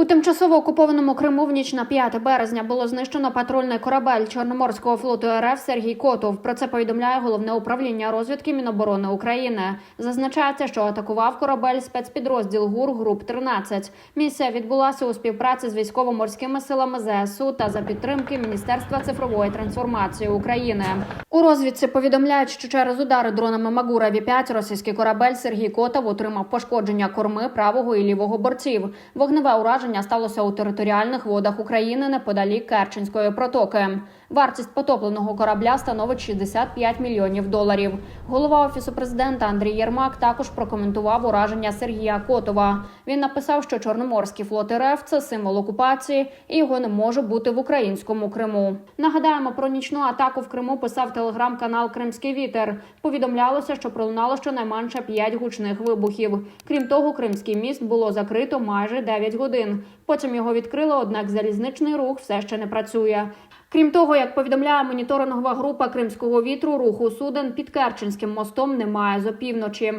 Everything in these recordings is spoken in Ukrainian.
У тимчасово окупованому Криму в ніч на 5 березня було знищено патрульний корабель Чорноморського флоту РФ Сергій Котов. Про це повідомляє головне управління розвідки Міноборони України. Зазначається, що атакував корабель спецпідрозділ ГУР груп 13 Місія відбулася у співпраці з військово-морськими силами ЗСУ та за підтримки Міністерства цифрової трансформації України. У розвідці повідомляють, що через удари дронами Магура Ві-5 російський корабель Сергій Котов отримав пошкодження корми правого і лівого бортів. Вогневе ураження сталося у територіальних водах України неподалік Керченської протоки. Вартість потопленого корабля становить 65 мільйонів доларів. Голова офісу президента Андрій Єрмак також прокоментував ураження Сергія Котова. Він написав, що Чорноморський флот РФ – це символ окупації, і його не може бути в українському Криму. Нагадаємо про нічну атаку в Криму писав телеграм-канал Кримський вітер. Повідомлялося, що пролунало щонайменше 5 гучних вибухів. Крім того, Кримський міст було закрито майже 9 годин. Потім його відкрило, однак залізничний рух все ще не працює. Крім того, як повідомляє моніторингова група Кримського вітру, руху суден під Керченським мостом немає з опівночі.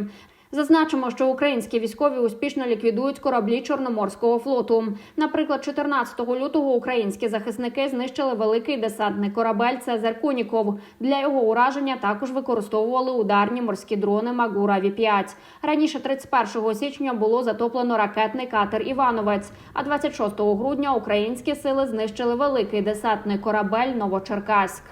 Зазначимо, що українські військові успішно ліквідують кораблі Чорноморського флоту. Наприклад, 14 лютого українські захисники знищили великий десантний корабель Цезар Куніков. Для його ураження також використовували ударні морські дрони Магура Ві 5 Раніше 31 січня було затоплено ракетний катер Івановець. А 26 грудня українські сили знищили великий десантний корабель Новочеркаськ.